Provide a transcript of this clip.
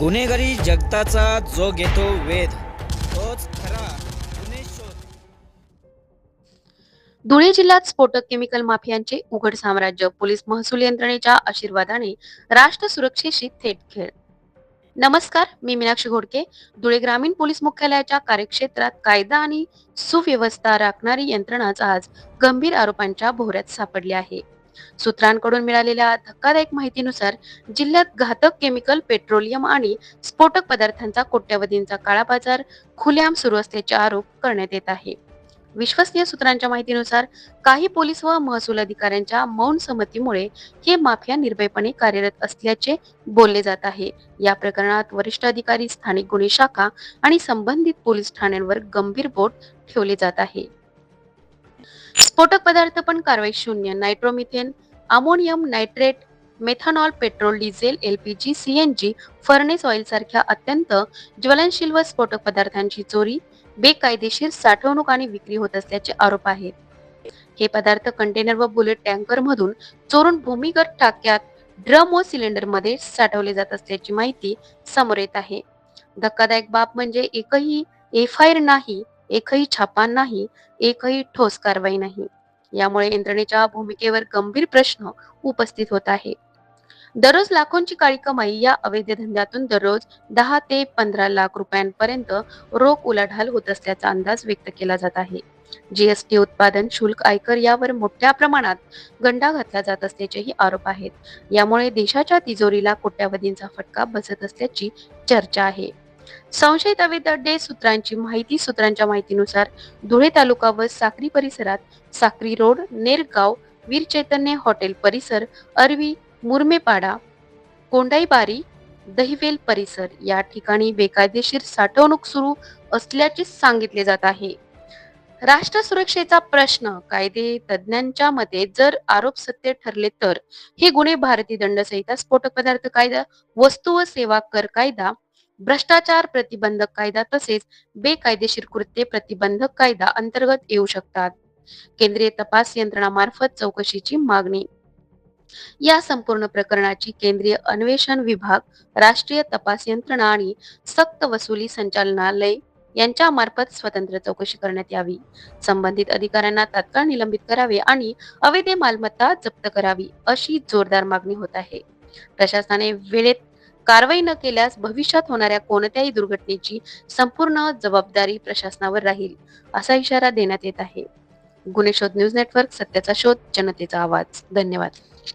गुन्हेगारी जगताचा जो घेतो वेध तोच खरा गुन्हे शोध. धुळे जिल्ह्यात स्फोटक केमिकल माफियांचे उघड साम्राज्य पोलीस महसूल यंत्रणेच्या आशीर्वादाने राष्ट्र सुरक्षेशी थेट खेळ. नमस्कार मी मीनाक्षी घोडके. धुळे ग्रामीण पोलीस मुख्यालयाच्या कार्यक्षेत्रात कायदा आणि सुव्यवस्था राखणारी यंत्रणाच आज गंभीर आरोपांच्या भोवऱ्यात सापडली आहे. सूत्रांकडून मिळालेल्या धक्कादायक माहितीनुसार जिल्ह्यात घातक केमिकल पेट्रोलियम आणि स्फोटक पदार्थांचा कोट्यवधींचा काळा बाजार खुलेआम सुरू असल्याचे आरोप करण्यात येत आहे. विश्वसनीय सूत्रांच्या माहितीनुसार काही पोलीस व महसूल अधिकाऱ्यांच्या मौन संमतीमुळे हे माफिया निर्भयपणे कार्यरत असल्याचे बोलले जात आहे. या प्रकरणात वरिष्ठ अधिकारी स्थानिक गुन्हे शाखा आणि संबंधित पोलीस ठाण्यांवर गंभीर बोट ठेवले जात आहे. स्फोटक पदार्थ पण कारवाई शून्य. Nitromethane ammonium nitrate methanol petrol diesel LPG CNG furnace oil सारख्या अत्यंत ज्वलनशील व स्फोटक पदार्थांची चोरी बेकायदेशीर साठवणूक आणि विक्री होत असल्याचे आरोप आहेत. हे पदार्थ कंटेनर व बुलेट टँकर मधून चोरून भूमिगत टाक्यात ड्रम व सिलेंडरमध्ये साठवले जात असल्याची माहिती समोर येत आहे. धक्कादायक बाब म्हणजे एकही एफ आय आर नाही एकही छापा नाही एकही ठोस कारवाई नाही. यामुळे यंत्रणेच्या भूमिकेवर गंभीर प्रश्न उपस्थित होत आहे. दररोज लाखोंची काळी कमाई या अवैध धंद्यातून दररोज दहा ते पंधरा लाख रुपयांपर्यंत रोख उलाढाल होत असल्याचा अंदाज व्यक्त केला जात आहे. जीएसटी उत्पादन शुल्क आयकर यावर मोठ्या प्रमाणात गंडा घातला जात असल्याचेही आरोप आहेत. यामुळे देशाच्या तिजोरीला कोट्यावधींचा फटका बसत असल्याची चर्चा आहे. संशयित अवैध अड्डे सूत्रांची माहिती सूत्रांच्या माहितीनुसार धुळे तालुका व साक्री परिसरात साक्री रोड नेरगाव वीर चैतन्य हॉटेल परिसर अरवी मुरमेपाडा कोंडाईबारी दहिवेल परिसर या ठिकाणी बेकायदेशीर साठवणूक सुरू असल्याचे सांगितले जात आहे. राष्ट्र सुरक्षेचा प्रश्न कायदे तज्ज्ञांच्या मते जर आरोप सत्य ठरले तर हे गुन्हे भारतीय दंड संहिता स्फोटक पदार्थ कायदा वस्तू व सेवा कर कायदा भ्रष्टाचार प्रतिबंधक कायदा तसेच बेकायदेशीर कृत्ये प्रतिबंधक कायदा अंतर्गत येऊ शकतात. केंद्रीय तपास यंत्रणामार्फत चौकशीची मागणी. या संपूर्ण प्रकरणाची केंद्रीय अन्वेषण विभाग राष्ट्रीय तपास यंत्रणा आणि सक्त वसुली संचालनालय यांच्या मार्फत स्वतंत्र चौकशी करण्यात यावी. संबंधित अधिकाऱ्यांना तात्काळ निलंबित करावे आणि अवैध मालमत्ता जप्त करावी अशी जोरदार मागणी होत आहे. प्रशासनाने वेळेत कारवाई न केल्यास भविष्यात होणाऱ्या कोणत्याही दुर्घटनेची संपूर्ण जबाबदारी प्रशासनावर राहील असा इशारा देण्यात येत आहे. गुन्हे शोध न्यूज नेटवर्क सत्याचा शोध जनतेचा आवाज. धन्यवाद.